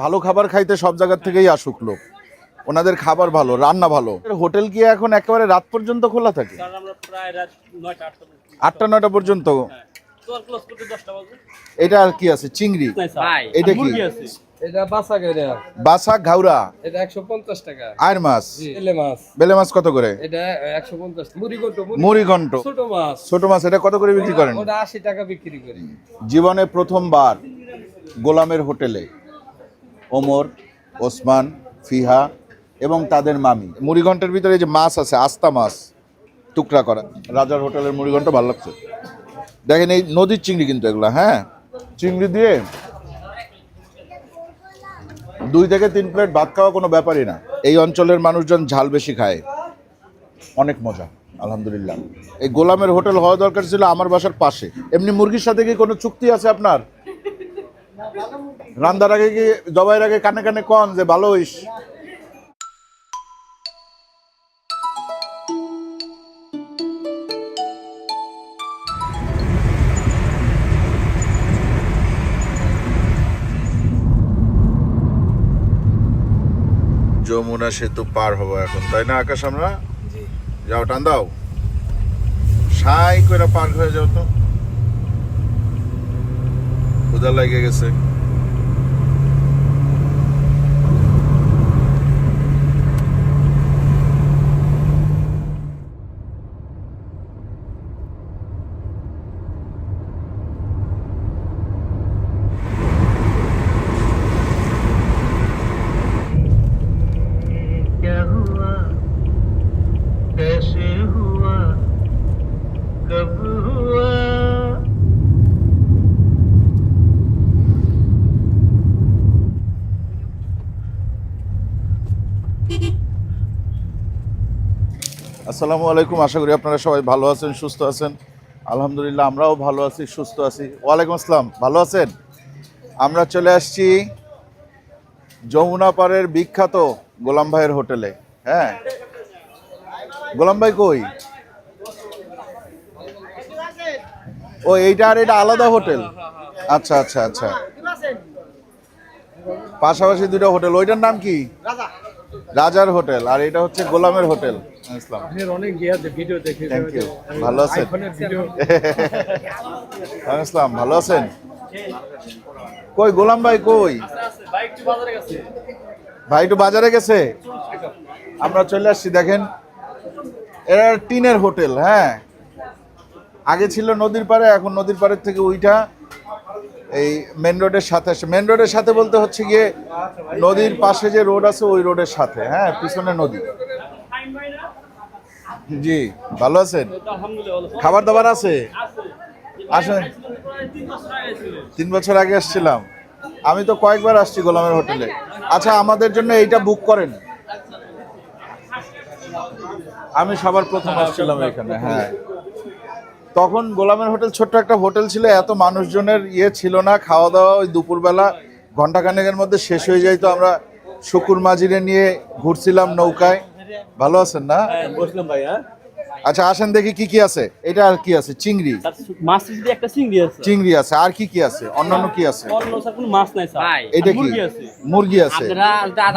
ভালো খাবার খাইতে সব জায়গার থেকেই আসুক লোক। ওনাদের খাবার ভালো রান্না ভালো। হোটেল কি এখন একেবারে রাত পর্যন্ত খোলা থাকে? কারণ আমরা প্রায় রাত নয়টা আটটা নয়টা পর্যন্ত? হ্যাঁ। এটা আর কি আছে? চিংড়ি? এটা কি? এটা বাসা ঘাউরা। এটা একশো পঞ্চাশ টাকা। আয়ের মাছ? এলে মাছ। বেলে মাছ কত করে? এটা ছোট মাছ। ছোট মাছ এটা কত করে বিক্রি করেন? ওটা টাকা বিক্রি করি। জীবনে প্রথমবার গোলামের হোটেলে ওমর ওসমান ফিহা এবং তাদের মামি। মুড়িঘণ্টের ভিতরে এই যে মাছ আছে আস্তা মাছ টুকরা করা। রাজার হোটেলের মুড়িঘণ্ট ভালো লাগছে। দেখেন এই নদীর চিংড়ি কিন্তু এগুলো হ্যাঁ? চিংড়ি দিয়ে দুই থেকে তিন প্লেট ভাত খাওয়া কোনো ব্যাপারই না। এই অঞ্চলের মানুষজন ঝাল বেশি খায়। অনেক মজা, আলহামদুলিল্লাহ। এই গোলামের হোটেল হওয়া দরকার ছিল আমার বাসার পাশে। এমনি মুরগির সাথে কি কোনো চুক্তি আছে আপনার? রান্দার আগে কি, জবাইয়ের আগে কানে কানে কন যে, ভালো হইস। যমুনা সেতু পার হব এখন তাই না আকাশ আমরা? যাও টান দাও। সাই করে পার হয়ে যাও তো। ক্ষুদা লাগে গেছে। আসসালামু আলাইকুম। আশা করি আপনারা সবাই ভালো আছেন, সুস্থ আছেন। আলহামদুলিল্লাহ, আমরাও ভালো আছি, সুস্থ আছি। ওয়ালাইকুম আসসালাম। ভালো আছেন? আমরা চলে আসছি যমুনা পাড়ের বিখ্যাত গোলাম ভাইয়ের হোটেলে। হ্যাঁ? গোলাম ভাই কই? ও, এইটা আর এটা আলাদা হোটেল? আচ্ছা আচ্ছা আচ্ছা। পাশাপাশি দুটো হোটেল। ওইটার নাম কি? রাজার হোটেল। আর এটা হচ্ছে গোলামের হোটেল। ইসলাম। অনেক গিয়াতে ভিডিও দেখে থ্যাংক ইউ ভালো আছেন? ভিডিও ভালো আছেন? কই গোলাম ভাই কই? ভাই একটু বাজারে গেছে? আমরা চলে আসছি দেখেন। এরা টিনের হোটেল হ্যাঁ। আগে ছিল নদীর পাড়ে এখন নদীর পাড়ের থেকে ওইটা এই মেন রোডের সাথে আসে। মেন রোডের সাথে বলতে হচ্ছে গিয়ে নদীর পাশে যে রোড আছে ওই রোডের সাথে হ্যাঁ পিছনে নদী। জি, ভালো আছেন? খাবার দাবার আছে? আসেন। তিন বছর আগে আসছিলাম আমি তো কয়েকবার আসছি গোলামের হোটেলে। আচ্ছা আমাদের জন্য এইটা বুক করেন। আমি সবার প্রথম আসছিলাম এখানে হ্যাঁ। তখন গোলামের হোটেল ছোট্ট একটা হোটেল ছিল, এত মানুষজনের ইয়ে ছিল না খাওয়া দাওয়া ওই দুপুরবেলা ঘন্টাখানেকের মধ্যে শেষ হয়ে যাইতো, আমরা শুকুর মাঝিরে নিয়ে ঘুরছিলাম নৌকায়। ভালো আছেন না? বসলাম ভাই হ্যাঁ। আচ্ছা আসেন দেখি কি কি আছে। এটা আর কি আছে? চিংড়ি। মাছ যদি একটা চিংড়ি আছে। চিংড়ি আছে। আর কি কি আছে? অন্যান্য কি আছে? অন্য স্যার কোনো মাছ নাই স্যার। এটা কি? মুরগি আছে। মুরগি আছে।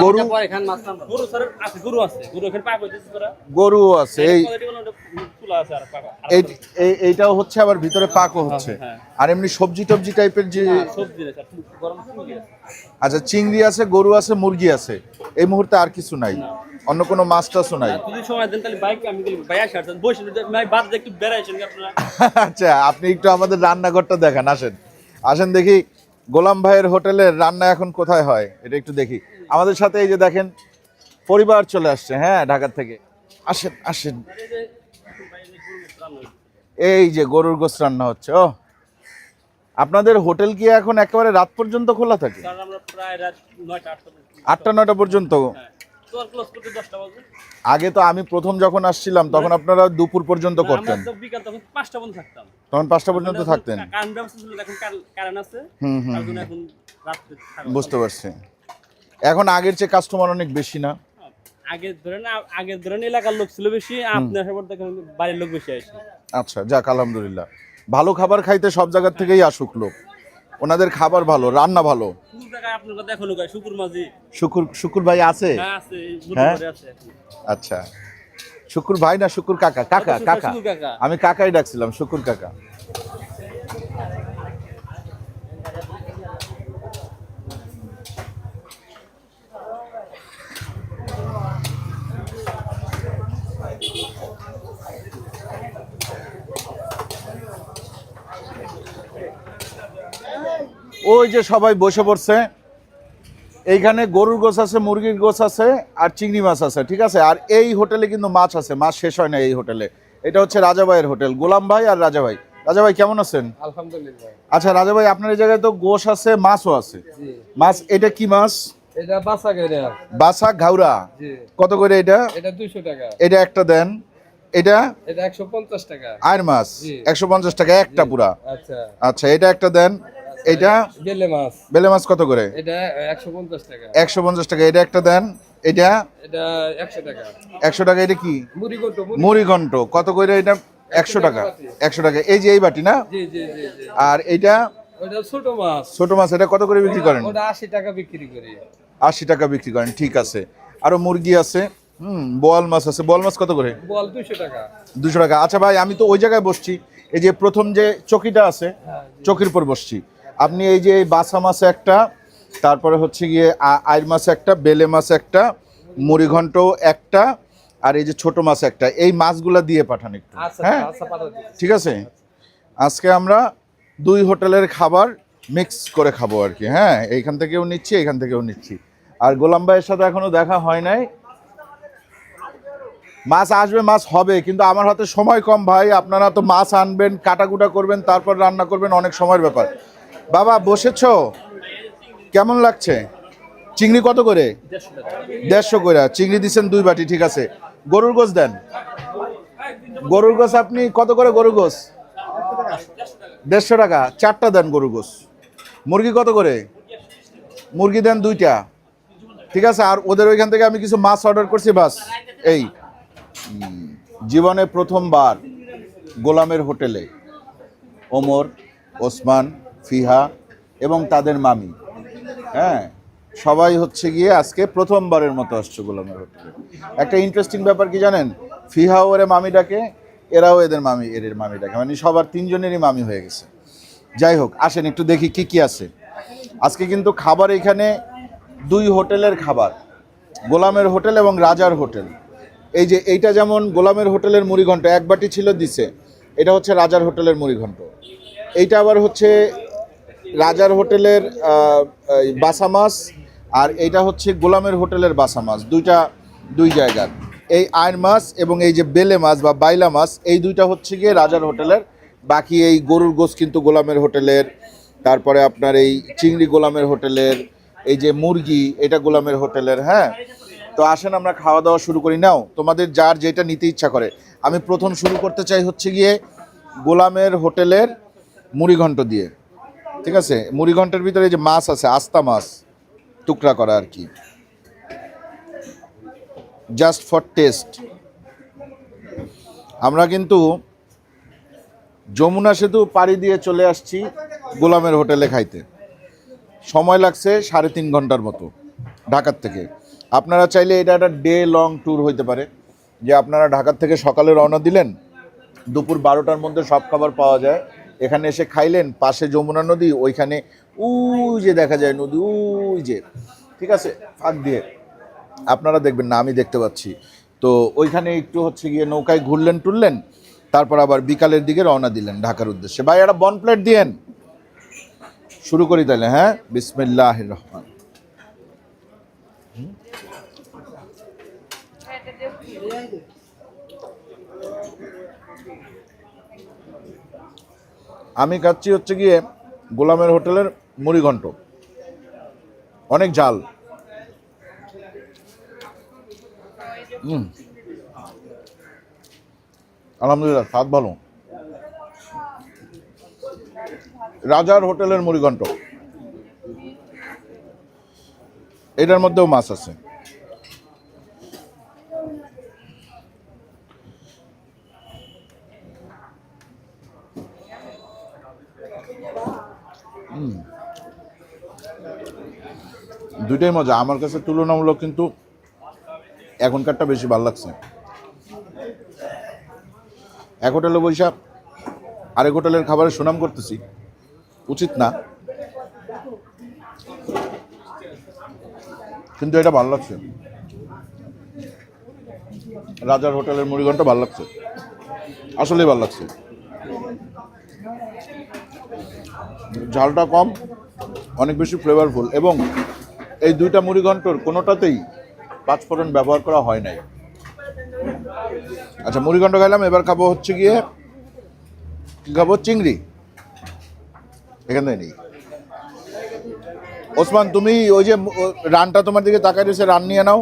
গরু? গরু স্যার আছে গরু আছে। গরু এখানে পাক হইতেছে গরু আছে। এই এইটাও হচ্ছে আবার ভিতরে পাকও হচ্ছে। হ্যাঁ। আর এমনি সবজি টবজি টাইপের যে সবজি নেই স্যার। গরম চিংড়ি আছে। আচ্ছা চিংড়ি আছে গরু আছে মুরগি আছে। এই মুহূর্তে আর কিছু নাই। অন্য কোনো মাছ টাছও নাই আচ্ছা আপনি একটু আমাদের রান্নাঘরটা দেখান আসেন। আসেন দেখি গোলাম ভাইয়ের হোটেলের রান্না এখন কোথায় হয় এটা একটু দেখি। আমাদের সাথে এই যে দেখেন পরিবার চলে আসছে হ্যাঁ ঢাকার থেকে। আসেন আসেন। এই যে গরুর গোস রান্না হচ্ছে ও। আপনাদের হোটেল কি এখন একেবারে রাত পর্যন্ত খোলা থাকে? আটটা নয়টা পর্যন্ত। আগে তো আমি প্রথম যখন আসছিলাম তখন আপনারা দুপুর পর্যন্ত করতেন। বিকাল তখন পাঁচটা পর্যন্ত থাকতাম। তখন পাঁচটা পর্যন্ত থাকতেন। আছে। হুম হুম বুঝতে পারছি। এখন আগের চেয়ে কাস্টমার অনেক বেশি না? আগে ধরেন আগে ধরেন এলাকার লোক ছিল বেশি আপনার সবার দেখেন বাড়ির লোক বেশি আসে। আচ্ছা যাক আলহামদুলিল্লাহ। ভালো খাবার খাইতে সব জায়গার থেকেই আসুক লোক। ওনাদের খাবার ভালো রান্না ভালো। শুকুর ভাই আছে? হ্যাঁ হ্যাঁ? আচ্ছা। শুকুর ভাই না শুকুর কাকা? কাকা শুকুর- কাকা। কাকা। আমি কাকাই ডাকছিলাম শুকুর কাকা। ওই যে সবাই বসে পড়ছে। এইখানে গরুর গোছ আছে মুরগির গোছ আছে আর চিংড়ি মাছ আছে ঠিক আছে? আর এই হোটেলে কিন্তু মাছ আছে মাছ শেষ হয় না এই হোটেলে। এটা হচ্ছে রাজাভাইয়ের হোটেল গোলাম ভাই আর রাজা ভাই। রাজা ভাই কেমন আছেন? আলহামদুলিল্লাহ। আচ্ছা রাজা ভাই আপনার এই জায়গায় তো গোশ আছে মাছও আছে। মাছ এটা কি মাছ? এটা বাসা বাসা ঘাউরা জি। কত করে এটা? এটা দুইশো টাকা। এটা একটা দেন। এটা? এটা একশো পঞ্চাশ টাকা। আয়ের মাছ। জি। একশো পঞ্চাশ টাকা একটা পুরা। আচ্ছা। আচ্ছা এটা একটা দেন। এটা বেলে মাছ। বেলে মাছ কত করে? এটা একশো পঞ্চাশ টাকা। একশো পঞ্চাশ টাকা। এটা একটা দেন। এটা এটা একশো টাকা। একশো টাকা। এটা কি? মুড়ি কত মুড়ি মুড়ি ঘন্ট কত করে এটা? একশো টাকা একশো টাকা। এই যে এই বাটি না? জি জি জি আর এইটা ওটা ছোট মাছ। ছোট মাছ। এটা কত করে বিক্রি করেন? ওটা আশি টাকা বিক্রি করি। আশি টাকা বিক্রি করেন। ঠিক আছে। আরও মুরগি আছে। হুম বোয়াল মাছ আছে। বোয়াল মাছ কত করে? বল দুইশো টাকা। দুশো টাকা। আচ্ছা ভাই আমি তো ওই জায়গায় বসছি। এই যে প্রথম যে চকিটা আছে হ্যাঁ, চকির উপর বসছি। আপনি এই যে এই বাসা মাছ একটা তারপরে হচ্ছে গিয়ে আ- আইর মাছ একটা বেলে মাছ একটা মুড়ি ঘন্ট একটা আর এই যে ছোট মাছ একটা এই মাছগুলা দিয়ে পাঠান একটু। আচ্ছা হ্যাঁ? আচ্ছা দিচ্ছি। ঠিক আছে? আজকে আমরা দুই হোটেলের খাবার মিক্স করে খাব আর কি হ্যাঁ? এইখান থেকেও নিচ্ছি এইখান থেকেও নিচ্ছি। আর গোলাম ভাইয়ের সাথে এখনও দেখা হয় নাই। মাছ আসবে মাছ হবে কিন্তু আমার হাতে সময় কম ভাই। আপনারা তো মাছ আনবেন কাটাকুটা করবেন তারপর রান্না করবেন অনেক সময়ের ব্যাপার। বাবা, বসেছ? কেমন লাগছে? চিংড়ি কত করে? দেড়শো করে চিংড়ি দিচ্ছেন দুই বাটি, ঠিক আছে। গরুর গোস দেন। গরুর গোস আপনি কত করে গরুর গোস দেড়শো টাকা। চারটা দেন গরু গোস মুরগি কত করে? মুরগি দেন দুইটা। ঠিক আছে, আর ওদের ওইখান থেকে আমি কিছু মাছ অর্ডার করছি, বাস। এই। জীবনে প্রথমবার গোলামের হোটেলে। ওমর, ওসমান ফিহা এবং তাদের মামি। হ্যাঁ সবাই হচ্ছে গিয়ে আজকে প্রথমবারের মতো আসছে গোলামের হোটেলে একটা ইন্টারেস্টিং ব্যাপার কি জানেন? ফিহা ওরে মামি ডাকে, এরাও এদের মামি এদের মামি ডাকে। মানে সবার তিনজনেরই মামি হয়ে গেছে। যাই হোক, আসেন, একটু দেখি কি কি আছে। আজকে কিন্তু খাবার এখানে দুই হোটেলের খাবার। গোলামের হোটেল এবং রাজার হোটেল। এই যে এইটা যেমন গোলামের হোটেলের মুড়িঘণ্ট, এক বাটি ছিল দিছে, এটা হচ্ছে রাজার হোটেলের মুড়িঘণ্ট। এইটা আবার হচ্ছে রাজার হোটেলের বাসা মাছ আর এইটা হচ্ছে গোলামের হোটেলের বাসা মাছ, দুইটা, দুই জায়গার। এই আয়ের মাছ এবং এই যে বেলে মাছ বা বাইলা মাছ, এই দুইটা হচ্ছে গিয়ে রাজার হোটেলের। বাকি এই গরুর গোস কিন্তু গোলামের হোটেলের, তারপরে আপনার এই চিংড়ি গোলামের হোটেলের, এই যে মুরগি, এটা গোলামের হোটেলের হ্যাঁ? তো আসেন আমরা খাওয়া দাওয়া শুরু করি। নাও, তোমাদের যার যেটা নিতে ইচ্ছা করে। আমি প্রথম শুরু করতে চাই হচ্ছে গিয়ে গোলামের হোটেলের মুড়িঘণ্ট দিয়ে। ঠিক আছে? মুড়িঘণ্টের ভিতরে যে মাছ আছে, আস্তা মাছ, টুকরা করা আর কি। জাস্ট ফর টেস্ট আমরা কিন্তু যমুনা সেতু পাড়ি দিয়ে চলে আসছি গোলামের হোটেলে খাইতে। সময় লাগছে সাড়ে তিন ঘণ্টার মতো ঢাকার থেকে। আপনারা চাইলে এটা একটা ডে লং ট্যুর হইতে পারে। যে আপনারা ঢাকার থেকে সকালে রওনা দিলেন, দুপুর বারোটার মধ্যে সব খাবার পাওয়া যায়। এখানে এসে খাইলেন, পাশে যমুনা নদী, ওইখানে উই যে দেখা যায় নদী উই যে, ঠিক আছে? ফাঁক দিয়ে। আপনারা দেখবেন না, আমি দেখতে পাচ্ছি। তো ওইখানে একটু হচ্ছে গিয়ে নৌকায় ঘুরলেন, টুরলেন, তারপর আবার বিকালের দিকে রওনা দিলেন ঢাকার উদ্দেশ্যে। ভাই, একটা বন প্লেট দিয়েন। শুরু করি তাহলে হ্যাঁ? বিসমিল্লাহ রহমান। আমি খাচ্ছি হচ্ছে গিয়ে গোলামের হোটেলের মুড়িঘণ্ট অনেক ঝাল। হুম। আলহামদুলিল্লাহ, স্বাদ ভালো। রাজার হোটেলের মুড়িঘণ্ট এটার মধ্যেও মাছ আছে। দুইটাই মজা। আমার কাছে তুলনামূলক কিন্তু এখনকারটা বেশি ভালো লাগছে। এক হোটেলে বৈশা আরেক হোটেলের খাবারের সুনাম করতেছি। উচিত না। কিন্তু এটা ভালো লাগছে। রাজার হোটেলের মুড়িঘণ্টা ভালো লাগছে। আসলেই ভালো লাগছে। ঝালটা কম, অনেক বেশি ফ্লেভারফুল এবং এই দুইটা মুড়িঘণ্টর কোনোটাতেই পাঁচফোড়ন ব্যবহার করা হয় নাই। আচ্ছা মুড়িঘণ্ট খাইলাম, এবার খাব হচ্ছে গিয়ে খাব? চিংড়ি। এখান থেকে নেই। ওসমান, তুমি ওই যে রানটা তোমার দিকে তাকাই রয়েছে, রান নিয়ে নাও।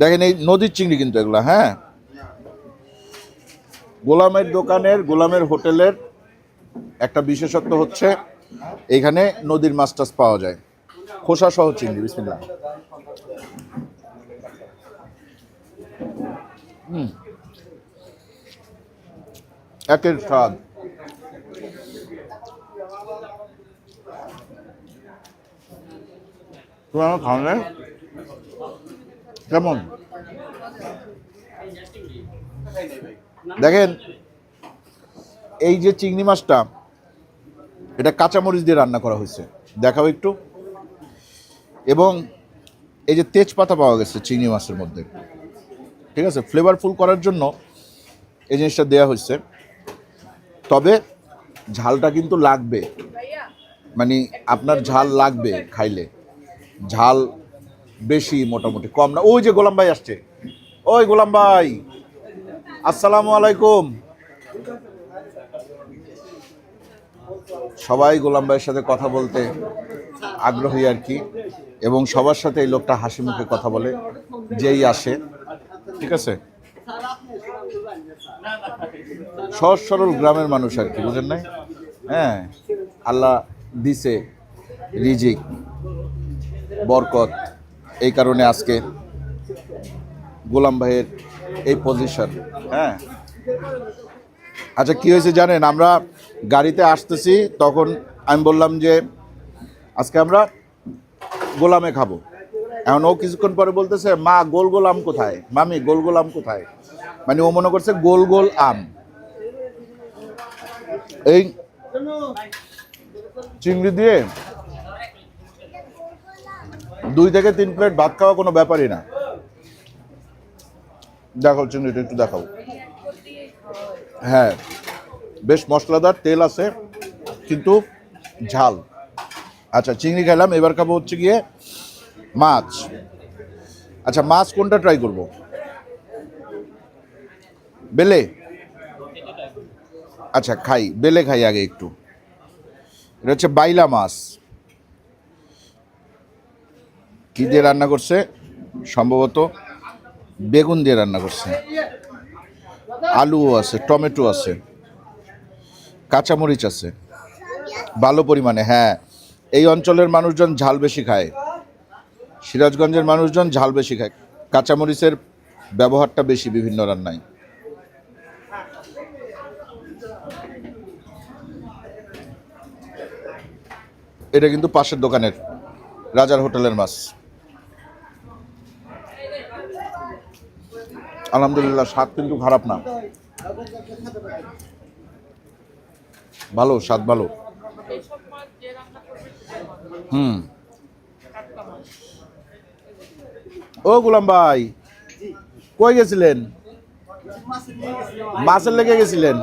দেখেন এই নদীর চিংড়ি কিন্তু এগুলো হ্যাঁ? গোলামের দোকানের, গোলামের হোটেলের একটা বিশেষত্ব হচ্ছে, এখানে নদীর মাছ পাওয়া যায়। খোসা সহ চিংড়ি বিসমিল্লা হুম। একের স্বাদ। তুমি আমার খাও কেমন? দেখেন, এই যে চিংড়ি মাছটা, এটা কাঁচামরিচ দিয়ে রান্না করা হয়েছে। দেখাও একটু। এবং এই যে তেজপাতা পাওয়া গেছে চিংড়ি মাছের মধ্যে, ঠিক আছে? ফ্লেভারফুল করার জন্য এই জিনিসটা দেওয়া হয়েছে। তবে ঝালটা কিন্তু লাগবে। মানে আপনার ঝাল লাগবে খাইলে। ঝাল বেশি মোটামুটি, কম না। ওই যে গোলাম ভাই আসছে। ওই গোলাম ভাই, আসসালামু আলাইকুম। সবাই গোলাম ভাইয়ের সাথে কথা বলতে আগ্রহী আর কি। এবং সবার সাথে এই লোকটা হাসি মুখে কথা বলে, যেই আসে। ঠিক আছে? সহজ সরল গ্রামের মানুষ আর কি, বুঝেন নাই? হ্যাঁ আল্লাহ দিছে রিজিক, বরকত। এই কারণে আজকে গোলাম ভাইয়ের এই পজিশন হ্যাঁ। আচ্ছা কি হয়েছে জানেন? আমরা গাড়িতে আসতেছি, তখন আমি বললাম যে আজকে আমরা গোলামে খাব। এখন ও কিছুক্ষণ পরে বলতেছে, মা, গোল গোল আম কোথায়? মামি, গোল গোল আম কোথায়? মানে ও মনে করছে গোল গোল আম। এই চিংড়ি দিয়ে দুই থেকে তিন প্লেট ভাত খাওয়া কোনো ব্যাপারই না। দেখাও চিংড়িটা, একটু দেখাও। হ্যাঁ বেশ মশলাদার, তেল আছে, কিন্তু ঝাল। আচ্ছা চিংড়ি খেলাম, এবার খাব হচ্ছে গিয়ে মাছ। আচ্ছা মাছ কোনটা ট্রাই করব? বেলে? আচ্ছা খাই, বেলে খাই আগে একটু। এটা হচ্ছে বাইলা মাছ। কি দিয়ে রান্না করছে? সম্ভবত বেগুন দিয়ে রান্না করছে। আলুও আছে, টমেটো আছে, কাঁচামরিচ আছে। ভালো পরিমাণে হ্যাঁ। এই অঞ্চলের মানুষজন ঝাল বেশি খায়। সিরাজগঞ্জের মানুষজন ঝাল বেশি খায়। কাঁচামরিচের ব্যবহারটা বেশি বিভিন্ন রান্নায়। এটা কিন্তু পাশের দোকানের, রাজার হোটেলের মাছ। আলহামদুলিল্লাহ, স্বাদ কিন্তু খারাপ না। ভালো, স্বাদ ভালো। হুম। ও গুলাম ভাই, কই গেছিলেন? মাছের লেগে গেছিলেন?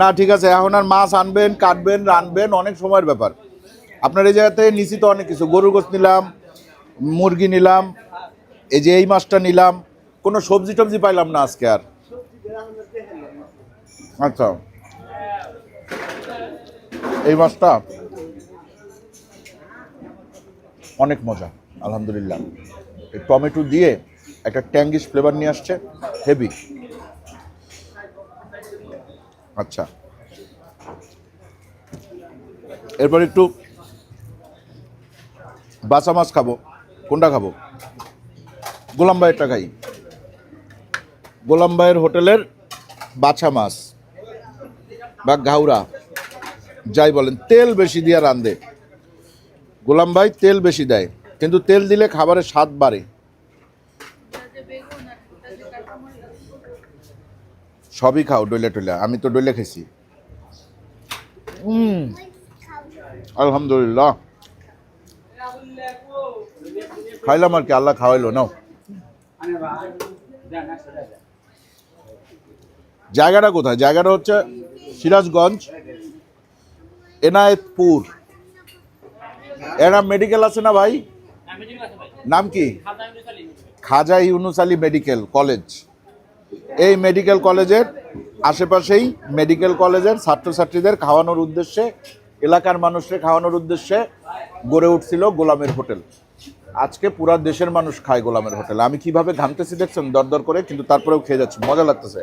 না, ঠিক আছে, এখন আর মাছ আনবেন, কাটবেন, রানবেন, অনেক সময়ের ব্যাপার। আপনার এই জায়গাতে নিচি তো অনেক কিছু, গরুর গোস নিলাম, মুরগি নিলাম, এই যে এই মাছটা নিলাম, কোনো সবজি টবজি পাইলাম না আজকে আর। আচ্ছা। এই মাছটা অনেক মজা, আলহামদুলিল্লাহ। এই টমেটো দিয়ে একটা ট্যাঙ্গিশ ফ্লেভার নিয়ে আসছে, হেভি। আচ্ছা। এরপর একটু বাসা মাছ খাব। কোনটা খাব? গোলাম ভাইয়েরটা খাই গোলাম ভাইয়ের হোটেলের বাছা মাছ বা ঘাউরা। যাই বলেন তেল বেশি দিয়ে রান্ধে গোলাম ভাই তেল বেশি দেয় কিন্তু তেল দিলে খাবারের স্বাদ বাড়ে। সবই খাও ডইলে টইলে। আমি তো ডইলে খেয়েছি আলহামদুলিল্লাহ। খাইলাম আর কি আল্লাহ খাওয়াইলো নাও। জায়গাটা কোথায়? জায়গাটা হচ্ছে সিরাজগঞ্জ। এনায়েতপুর। এরা মেডিকেল আছে না ভাই? নাম কি? খাজা ইউনুস আলী মেডিকেল কলেজ এই মেডিকেল কলেজের আশেপাশেই মেডিকেল কলেজের ছাত্রছাত্রীদের খাওয়ানোর উদ্দেশ্যে, এলাকার মানুষকে খাওয়ানোর উদ্দেশ্যে গড়ে উঠছিল গোলামের হোটেল। আজকে পুরা দেশের মানুষ খায় গোলামের হোটেল। আমি কীভাবে ঘামতেছি দেখছেন? দরদর করে, কিন্তু তারপরেও খেয়ে যাচ্ছি। মজা লাগতেছে।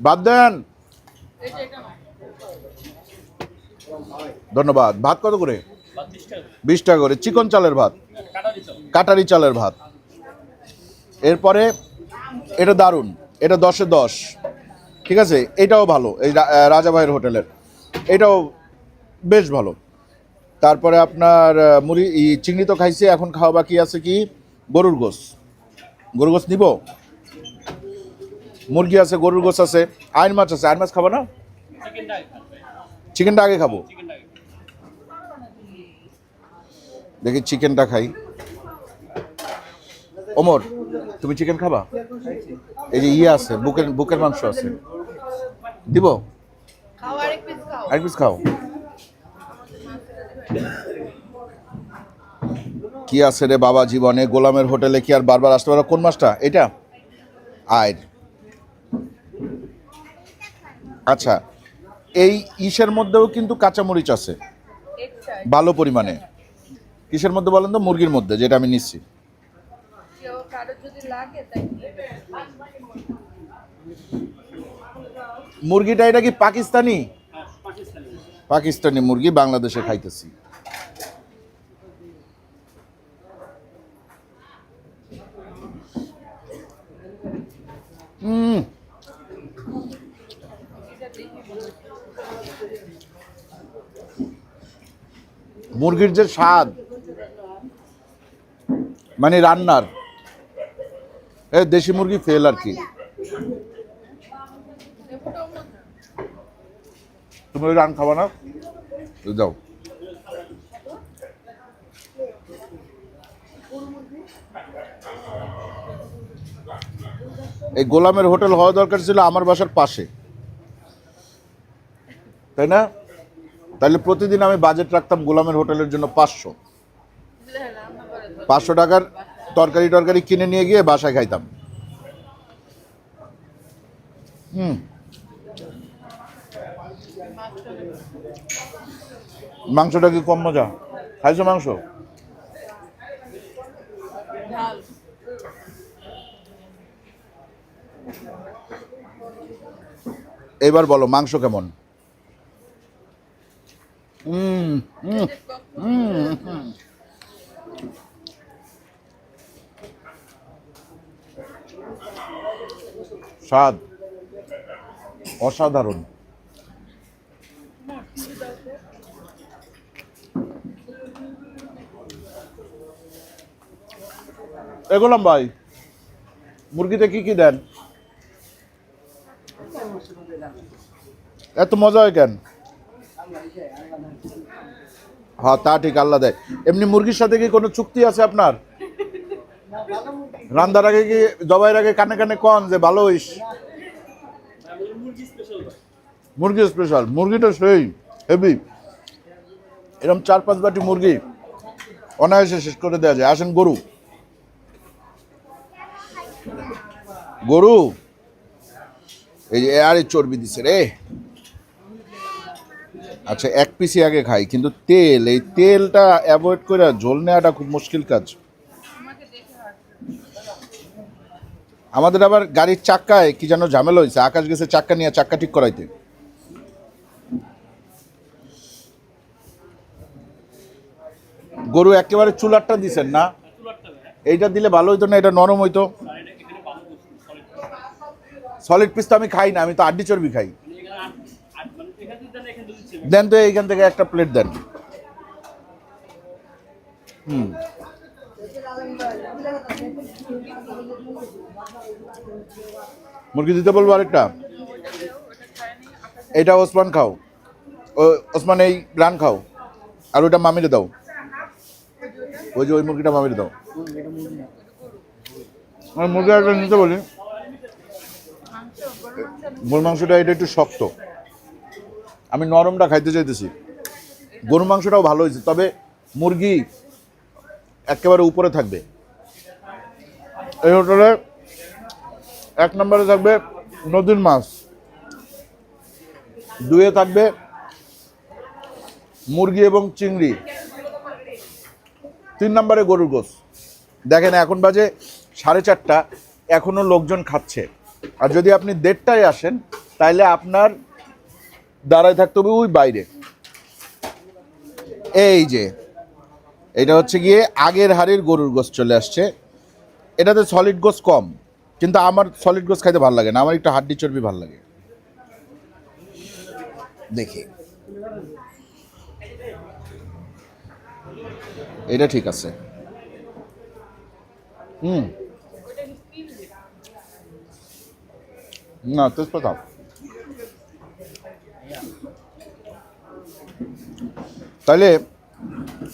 বাদ দেন। ধন্যবাদ। ভাত কত করে? বিশ টাকা করে। চিকন চালের ভাত? কাটারি চালের ভাত। এরপরে এটা দারুণ। এটা দশে দশ। ঠিক আছে? এটাও ভালো। এই রাজা ভাইয়ের হোটেলের। এটাও বেশ ভালো। তারপরে আপনার মুড়ি ই, চিংড়ি তো খাইছে। এখন খাওয়া বাকি আছে কি? গরুর গোস গরুর গোস নিব? মুরগি আছে গরুর গোস আছে। আইন মাছ আছে। আইন মাছ খাব না? চিকেনটা আগে খাব। দেখি চিকেনটা খাই। ওমর তুমি চিকেন খাবা? এই যে ইয়ে আছে বুকের বুকের মাংস আছে। দিব? খাও আরেক পিস খাও। কি আছে রে বাবা জীবনে? গোলামের হোটেলে কি আর বারবার আসতে পারো? কোন মাছটা? এটা আয়। আচ্ছা এই ইসের মধ্যেও কিন্তু কাঁচামরিচ আছে। ভালো পরিমাণে। কিসের মধ্যে বলেন তো? মুরগির মধ্যে, যেটা আমি নিচ্ছি। মুরগিটা এটা কি পাকিস্তানি? পাকিস্তানি মুরগি, বাংলাদেশে খাইতেছি। মুরগির যে স্বাদ। মানে রান্নার। এ, দেশি মুরগি ফেল আর কি। তুমি রান খাবা না? দাও এই গোলামের হোটেল হওয়া দরকার ছিল আমার বাসার পাশে। তাই না? তাহলে প্রতিদিন আমি বাজেট রাখতাম গোলামের হোটেলের জন্য পাঁচশো। পাঁচশো টাকার তরকারি টরকারি কিনে নিয়ে গিয়ে বাসায় খাইতাম। হুম। মাংসটা কি কম মজা? খাইছো মাংস? এবার বলো, মাংস কেমন? হুম হুম হুম হুম। স্বাদ অসাধারণ। এগোলাম ভাই, মুরগিতে কি কি দেন? এত মজা হয় কেন? হ্যাঁ তা ঠিক, আল্লাহ দেয়। এমনি মুরগির সাথে কি কোনো চুক্তি আছে আপনার? রান্দার আগে কি, জবাইয়ের আগে কানে কানে কন যে ভালো হইস? মুরগি স্পেশাল মুরগিটা সেই, হেভি। এরকম চার পাঁচ বাটি মুরগি অনায়াসে শেষ করে দেওয়া যায়। আসেন গরু। গরু? এই যে আরে চর্বি দিছে রে। আচ্ছা এক পিসি আগে খাই, কিন্তু তেল, এই তেলটা অ্যাভয়েড করে ঝোল নেওয়াটা খুব মুশকিল কাজ। আমাদের আবার গাড়ির চাক্কায় কি যেন ঝামেলা হয়েছে আকাশ গেছে চাক্কা নিয়ে চাক্কা ঠিক করাইতে। গরু একেবারে চুলারটা দিছেন না? এইটা দিলে ভালো হইতো না, এটা নরম হইতো? সলিড পিস তো আমি খাই না, আমি তো আড্ডি চর্বি খাই। দেন তো এইখান থেকে একটা প্লেট দেন। হুম। মুরগি দিতে বলব আরেকটা? এটা ওসমান খাও। ওসমান, এই রান খাও। আর ওইটা মামিরে দাও। ওই যে ওই মুরগিটা মামিরে দাও। মুরগি একটা নিতে বলি। গরুর মাংসটা, এটা একটু শক্ত। আমি নরমটা খাইতে চাইতেছি। গরুর মাংসটাও ভালো হয়েছে। তবে মুরগি একেবারে উপরে থাকবে। এই হোটেলে এক নম্বরে থাকবে নদীর মাছ। দুয়ে থাকবে মুরগি এবং চিংড়ি। তিন নম্বরে গরুর গোস দেখেন এখন বাজে সাড়ে চারটা, এখনও লোকজন খাচ্ছে। আর যদি আপনি দেড়টায় আসেন তাহলে আপনার দাঁড়ায় থাকতে হবে ওই বাইরে। এই যে এটা হচ্ছে গিয়ে আগের হাড়ির গরুর গোস চলে আসছে। এটাতে সলিড গোস কম, কিন্তু আমার সলিড গোস খাইতে ভালো লাগে না, আমার একটু হাড্ডি চর্বি ভালো লাগে। দেখি। এটা ঠিক আছে। হুম। না, তেজপাতা। তাহলে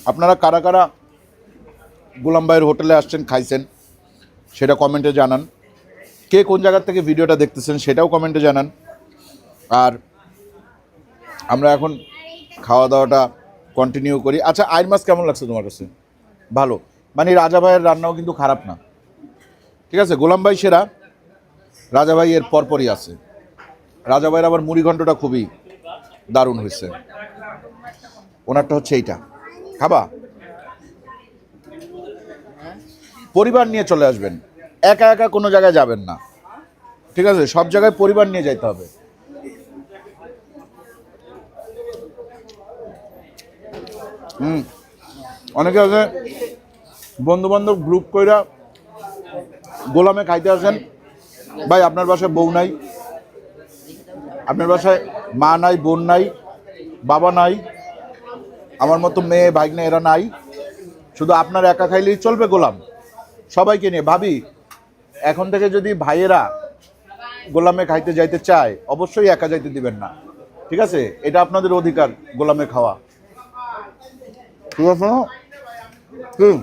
আপনারা কারা কারা গোলাম ভাইয়ের হোটেলে আসছেন, খাইছেন, সেটা কমেন্টে জানান। কে কোন জায়গার থেকে ভিডিওটা দেখতেছেন, সেটাও কমেন্টে জানান। আর আমরা এখন খাওয়া দাওয়াটা কন্টিনিউ করি। আচ্ছা আইর মাছ কেমন লাগছে তোমার কাছে? ভালো। মানে রাজা ভাইয়ের রান্নাও কিন্তু খারাপ না। ঠিক আছে, গোলাম ভাই সেরা। রাজা ভাই এর পরপরই আছে। রাজা ভাইয়ের আবার মুড়ি ঘন্টটা খুবই দারুণ হয়েছে। ওনারটা হচ্ছে এইটা। খাবা? পরিবার নিয়ে চলে আসবেন। একা একা কোনো জায়গায় যাবেন না। ঠিক আছে? সব জায়গায় পরিবার নিয়ে যাইতে হবে। হুম। অনেকে আছে বন্ধু বান্ধব গ্রুপ কইরা গোলামে খাইতে আসেন। ভাই, আপনার বাসায় বউ নাই। আপনার বাসায় মা নাই, বোন নাই, বাবা নাই। আমার মতো মেয়ে ভাগ্নে এরা নাই। শুধু আপনার একা খাইলেই চলবে গোলাম। সবাইকে নিয়ে ভাবি এখন থেকে যদি ভাইয়েরা গোলামে খাইতে যাইতে চায় অবশ্যই একা যাইতে দিবেন না। ঠিক আছে? এটা আপনাদের অধিকার গোলামে খাওয়া। ঠিক আছে? হুম।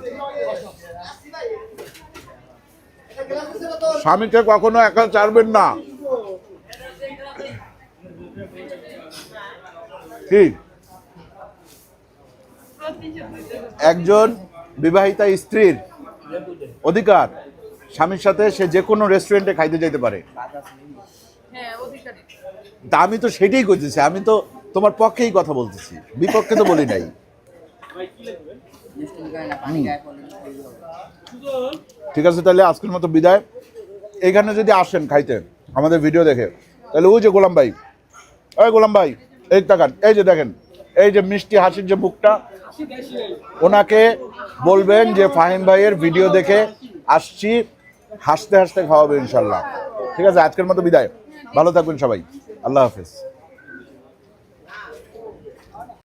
স্বামীকে কখনো একা ছাড়বেন না। কি? একজন বিবাহিতা স্ত্রীর অধিকার স্বামীর সাথে সে যে কোনো রেস্টুরেন্টে খাইতে যেতে পারে। হ্যাঁ তা আমি তো সেটাই করতেছি আমি তো তোমার পক্ষেই কথা বলতেছি বিপক্ষে তো বলি নাই। ঠিক আছে তাহলে আজকের মতো বিদায়। এখানে যদি আসেন খাইতে আমাদের ভিডিও দেখে তাহলে ওই যে গোলাম ভাই ওই গোলাম ভাই এই তাকান এই যে দেখেন এই যে মিষ্টি হাসির যে মুখটা ওনাকে বলবেন যে ফাহিম ভাইয়ের ভিডিও দেখে আসছি, হাসতে হাসতে খাওয়াবে ইনশাল্লাহ। ঠিক আছে, আজকের মতো বিদায়। ভালো থাকবেন সবাই। আল্লাহ হাফেজ।